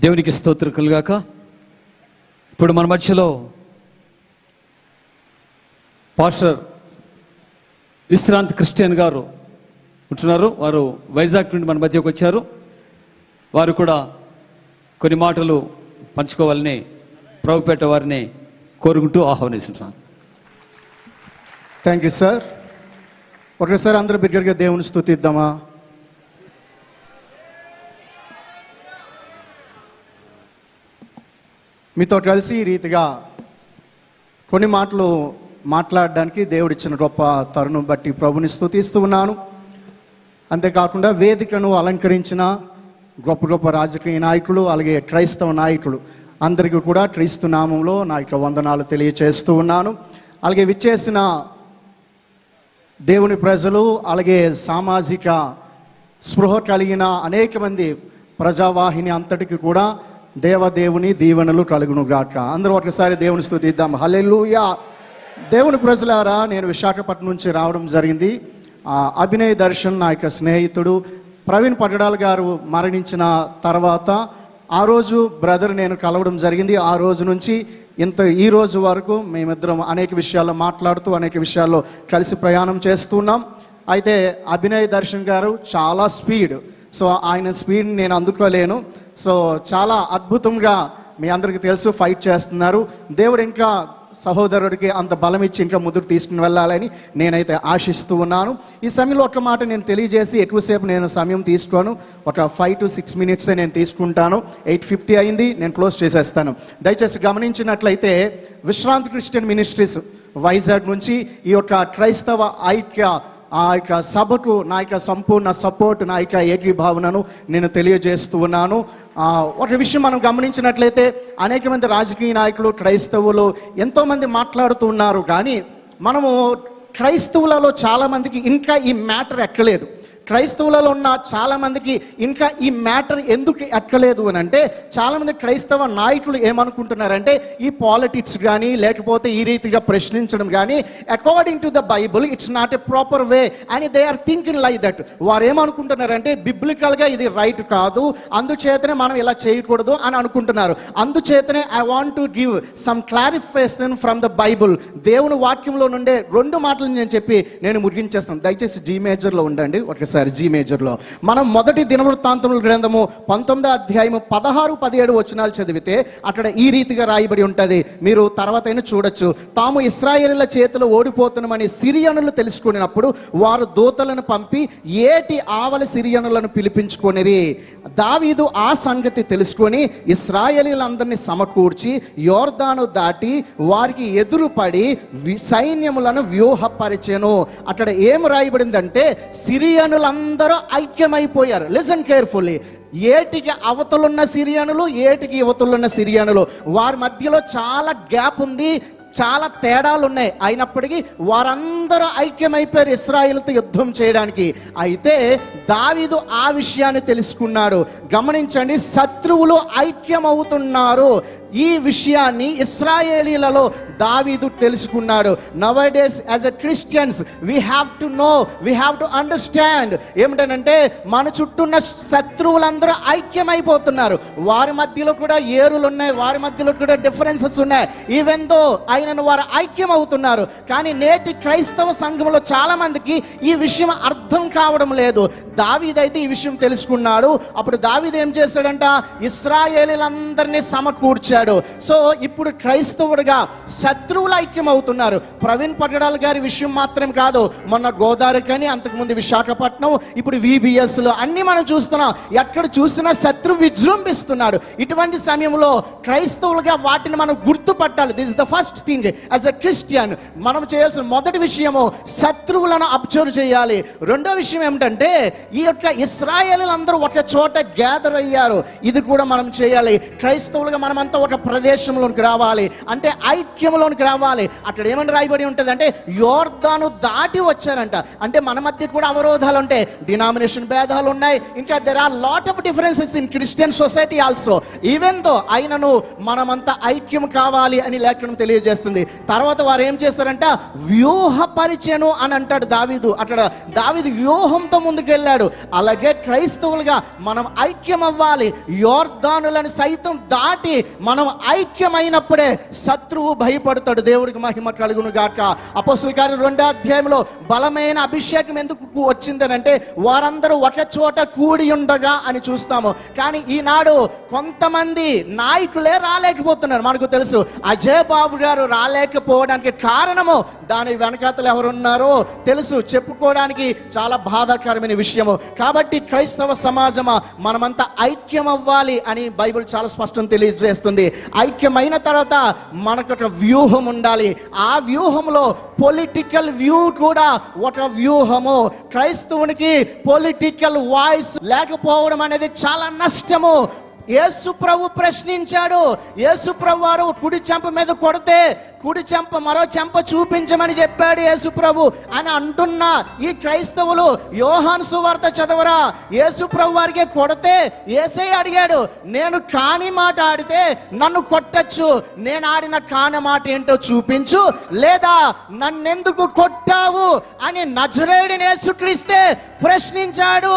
దేవునికి స్తోత్రం కలుగాక. ఇప్పుడు మన మధ్యలో పాస్టర్ విశ్రాంత్ క్రిస్టియన్ గారు ఉంటున్నారు. వారు వైజాగ్ నుండి మన మధ్యకు వచ్చారు. వారు కూడా కొన్ని మాటలు పంచుకోవాలని ప్రభుపేట వారిని కోరుకుంటూ ఆహ్వానిస్తున్నాను. థ్యాంక్ యూ సార్ ఒకసారి అందరూ బిగ్గరగా దేవుని స్థుతిద్దామా? మీతో కలిసి ఈ రీతిగా కొన్ని మాటలు మాట్లాడడానికి దేవుడిచ్చిన గొప్ప తరుణం బట్టి ప్రభుని స్థుతిస్తూ ఉన్నాను. అంతేకాకుండా వేదికను అలంకరించిన గొప్ప గొప్ప రాజకీయ నాయకులు అలాగే క్రైస్తవ నాయకులు అందరికీ కూడా క్రీస్తు నామంలో నా యొక్క వందనాలు తెలియచేస్తూ ఉన్నాను. అలాగే విచ్చేసిన దేవుని ప్రజలు అలాగే సామాజిక స్పృహ కలిగిన అనేక మంది ప్రజావాహిని అంతటికి కూడా దేవదేవుని దీవెనలు కలుగును గాక అందరూ ఒకసారి దేవుని స్థుతిద్దాం. హలెలుయా దేవుని ప్రజలారా నేను విశాఖపట్నం నుంచి రావడం జరిగింది. ఆ, అభినయ్ దర్శన్ నా యొక్క స్నేహితుడు. ప్రవీణ్ పట్టడాల్ గారు మరణించిన తర్వాత ఆ రోజు బ్రదర్ నేను కలవడం జరిగింది. ఆ రోజు నుంచి ఇంత ఈ రోజు వరకు మేమిద్దరం అనేక విషయాల్లో మాట్లాడుతూ అనేక విషయాల్లో కలిసి ప్రయాణం చేస్తున్నాం. అయితే అభినయ్ దర్శన్ గారు చాలా స్పీడ్ సో ఆయన స్పీడ్ నేను అందుకోలేను. సో చాలా అద్భుతంగా మీ అందరికీ తెలుసు ఫైట్ చేస్తున్నారు. దేవుడు ఇంకా సహోదరుడికి అంత బలం ఇచ్చి ఇంకా ముదురు తీసుకుని వెళ్ళాలని నేనైతే ఆశిస్తూ ఉన్నాను. ఈ సమయంలో ఒక మాట నేను తెలియజేసి ఎక్కువసేపు నేను సమయం తీసుకోను. ఒక ఫైవ్ టు సిక్స్ మినిట్సే నేను తీసుకుంటాను. ఎయిట్ ఫిఫ్టీ అయింది నేను క్లోజ్ చేసేస్తాను. దయచేసి గమనించినట్లయితే విశ్రాంతి క్రిస్టియన్ మినిస్ట్రీస్ వైజాగ్ నుంచి ఈ యొక్క క్రైస్తవ ఐక్య ఆ యొక్క సభకు నా యొక్క సంపూర్ణ సపోర్ట్ నా యొక్క ఏకీభావనను నేను తెలియజేస్తూ ఉన్నాను. ఒక విషయం మనం గమనించినట్లయితే అనేక మంది రాజకీయ నాయకులు క్రైస్తవులు ఎంతోమంది మాట్లాడుతూ ఉన్నారు కానీ మనము క్రైస్తవులలో చాలామందికి ఇంకా ఈ మ్యాటర్ ఎక్కలేదు. క్రైస్తవులలో ఉన్న చాలామందికి ఇంకా ఈ మ్యాటర్ ఎందుకు ఎక్కలేదు అని అంటే చాలామంది క్రైస్తవ నాయకులు ఏమనుకుంటున్నారంటే ఈ పాలిటిక్స్ కానీ లేకపోతే ఈ రీతిగా ప్రశ్నించడం కానీ according to the Bible it's not a proper way అని they are thinking like that వారు ఏమనుకుంటున్నారంటే బిబ్లికల్గా ఇది రైట్ కాదు అందుచేతనే మనం ఇలా చేయకూడదు అని అనుకుంటున్నారు. అందుచేతనే I want to give some clarification from the Bible దేవుని వాక్యంలో నుండే రెండు మాటలు నేను చెప్పి నేను ముగించేస్తాను. దయచేసి జీ మేజర్లో ఉండండి. ఒకసారి జీ మేజర్లో. మనం మొదటి దినవృత్తాంతముల గ్రంథము పంతొమ్మిదో అధ్యాయము పదహారు పదిహేడు వచనాలు చదివితే అక్కడ ఈ రీతిగా రాయబడి ఉంటుంది. మీరు తర్వాత అయినా చూడొచ్చు. తాము ఇస్రాయేలీల చేతిలో ఓడిపోతున్నామని సిరియనులు తెలుసుకున్నప్పుడు వారు దూతలను పంపి ఏటి ఆవల సిరియనులను పిలిపించుకొనిరి. దావీదు ఆ సంగతి తెలుసుకొని ఇస్రాయేలీలందరినీ సమకూర్చి యోర్దాను దాటి వారికి ఎదురుపడి సైన్యములను వ్యూహపరిచెను. అక్కడ ఏం రాయబడిందంటే సిరియనుల సిరియనులందరూ ఐక్యమైపోయారు. లిసన్ కేర్ఫుల్లీ ఏటికి అవతలున్న సిరియనులు ఏటికి యువతలున్న సిరియనులు. వారి మధ్యలో చాలా గ్యాప్ ఉంది. చాలా తేడాలు ఉన్నాయి అయినప్పటికీ వారందరూ ఐక్యమైపోయారు ఇస్రాయిల్తో యుద్ధం చేయడానికి. అయితే దావీదు ఆ విషయాన్ని తెలుసుకున్నాడు. గమనించండి శత్రువులు ఐక్యమవుతున్నారు. ఈ విషయాన్ని ఇస్రాయేలీలలో దావీదు తెలుసుకున్నాడు. Now days as a Christians we have to know we have to understand ఏమిటనంటే మన చుట్టూ ఉన్న శత్రువులందరూ ఐక్యమైపోతున్నారు. వారి మధ్యలో కూడా ఏరులు ఉన్నాయి వారి మధ్యలో కూడా డిఫరెన్సెస్ ఉన్నాయి. ఈవెన్ దో ఆయనను వారు ఐక్యం అవుతున్నారు కానీ నేటి క్రైస్తవ సంఘంలో చాలా మందికి ఈ విషయం అర్థం కావడం లేదు. దావీదైతే ఈ విషయం తెలుసుకున్నాడు. అప్పుడు దావీద్ ఏం చేశాడంట? ఇస్రాయేలీలందరినీ సమకూర్చాడు. సో ఇప్పుడు క్రైస్తవుడిగా శత్రువులు ఐక్యం అవుతున్నారు ప్రవీణ్ పట్టడాల గారి విషయం మాత్రం కాదు. మొన్న గోదావరి కానీ అంతకుముందు విశాఖపట్నం ఇప్పుడు విబిఎస్లో లో అన్ని మనం చూస్తున్నాం. ఎక్కడ చూసినా శత్రు విజృంభిస్తున్నాడు. ఇటువంటి సమయంలో క్రైస్తవులుగా వాటిని మనం గుర్తుపట్టాలి. This the first thing as a Christian మనం చేయాల్సిన మొదటి విషయము శత్రువులను అబ్జర్వ్ చేయాలి. రెండో విషయం ఏమిటంటే ఈ యొక్క ఇస్రాయేలీలందరూ ఒక చోట గ్యాదర్ అయ్యారు. ఇది కూడా మనం చేయాలి. క్రైస్తవులుగా మనమంతా ఒక ప్రదేశంలోనికి రావాలి. అంటే ఐక్యంలోనికి రావాలి. అక్కడ ఏమని రాయబడి ఉంటుంది అంటే యోర్దాను దాటి వచ్చారంట. అంటే మన మధ్య కూడా అవరోధాలు ఉంటాయి డినామినేషన్ భేదాలు ఉన్నాయి. ఇంకా there are lot of differences in Christian society also even though అయినను మనమంతా ఐక్యం కావాలి అని లేఖనం చేస్తుంది. తర్వాత వారు ఏం చేస్తారంట? వ్యూహ పరిచయను అని అంటాడు దావీదు. అక్కడ దావీదు వ్యూహంతో ముందుకెళ్ళాడు. అలాగే క్రైస్తవులుగా మనం ఐక్యం అవ్వాలి యోర్ధానులను సైతం దాటి మనం ఐక్యమైనప్పుడే శత్రువు భయపడతాడు. దేవుడికి మహిమ కలుగును గాక అపోస్తుల గారి రెండో అధ్యాయంలో బలమైన అభిషేకం ఎందుకు వచ్చిందనంటే వారందరూ ఒక చోట కూడి ఉండగా అని చూస్తాము. కానీ ఈనాడు కొంతమంది నాయకులే రాలేకపోతున్నారు. మనకు తెలుసు. అజయ్ బాబు గారు రాలేకపోవడానికి కారణము దాని వెనకాతలు ఎవరున్నారో తెలుసు. చెప్పుకోవడానికి చాలా బాధాకరమైన విషయము. కాబట్టి క్రైస్తవ సమాజమా మనమంతా ఐక్యం అవ్వాలి అని బైబిల్ చాలా స్పష్టం తెలియజేస్తుంది. ఐక్యమైన తర్వాత మనకు ఒక వ్యూహం ఉండాలి. ఆ వ్యూహంలో పొలిటికల్ వ్యూ కూడా ఒక వ్యూహము. క్రైస్తవునికి పొలిటికల్ వాయిస్ లేకపోవడం అనేది చాలా నష్టము. యేసు ప్రభు ప్రశ్నించాడు. యేసు ప్రభు వారు కుడి చెంప మీద కొడితే కుడి చెంప మరో చెంప చూపించమని చెప్పాడు యేసు ప్రభు అని అంటున్న ఈ క్రైస్తవులు యోహాన్ సువార్త చదవరా? యేసు ప్రభు వారికి కొడితే ఏసై అడిగాడు నేను కాని మాట ఆడితే నన్ను కొట్టచ్చు. నేను ఆడిన కాని మాట ఏంటో చూపించు. లేదా నన్నెందుకు కొట్టావు? అని నజరేడిని యేసుక్రీస్తే ప్రశ్నించాడు.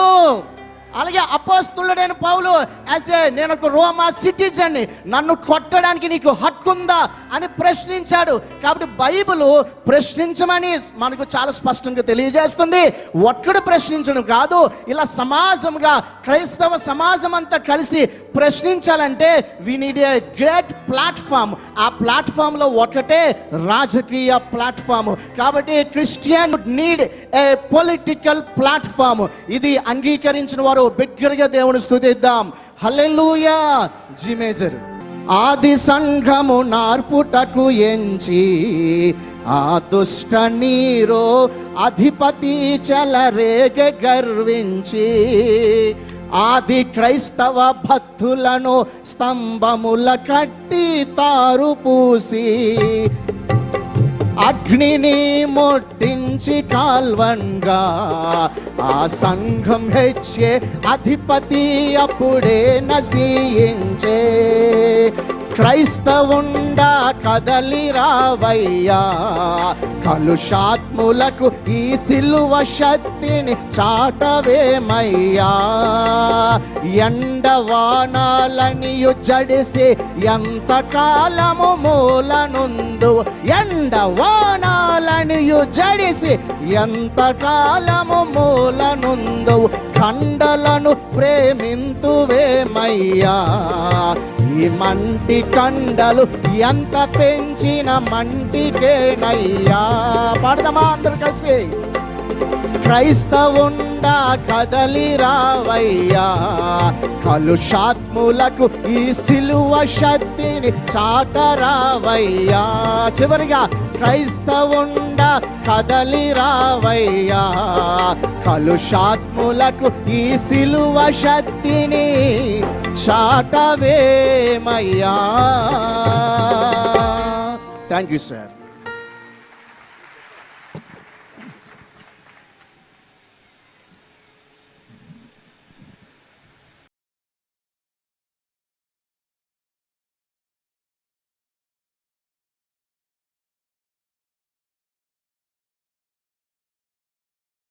అలాగే అపోస్తులుడైన పౌలు యాజ్ ఏ నేను ఒక రోమా సిటిజన్ని నన్ను కొట్టడానికి నీకు హక్కు ఉందా అని ప్రశ్నించాడు. కాబట్టి బైబిల్ ప్రశ్నించమని మనకు చాలా స్పష్టంగా తెలియజేస్తుంది. ఒక్కడు ప్రశ్నించడం కాదు ఇలా సమాజంగా క్రైస్తవ సమాజం అంతా కలిసి ప్రశ్నించాలంటే we need a great platform ఆ ప్లాట్ఫామ్లో ఒకటే రాజకీయ ప్లాట్ఫామ్ కాబట్టి Christian need a political platform ఇది అంగీకరించిన వారు బిగ్గరగా దేవుని స్థుతిద్దాం. హల్లెలూయా! G major. ఆది సంఘము నార్పుటకు ఎంచి ఆ దుష్ట నీరో అధిపతి చెలరేగ గర్వించి ఆది క్రైస్తవ భక్తులను స్తంభముల కట్టి తారు పూసి అగ్నిని ముట్టించి కాల్వంగా ఆ సంఘం హెచ్చే అధిపతి అప్పుడే నశించే. క్రైస్తవుండా కదలి రావయ్యా. కలుషాత్ములకు ఈ సిలువ శక్తిని చాటవేమయ్యా. ఎండవానాలనియు జడిసి ఎంత కాలము మూలనుందు ఎండవానాలనియు జడిసి ఎంత కాలము మూలనుందు కండలను ప్రేమింతువేమయ్యా? ఈ మంటి కండలు ఎంత పెంచిన మంటికేనయ్యా? పాడదామా అందరు కలిసి. క్రైస్తవుండా కదలి రావయ్యా. కలుషాత్ములకు ఈ సిలువ శక్తిని చాటరావయ్యా చివరిగా క్రైస్తవుండా కదలి రావయ్యా. కలుషాత్ములకు ఈ సిలువ శక్తిని చాటవేమయ్యా. Thank you sir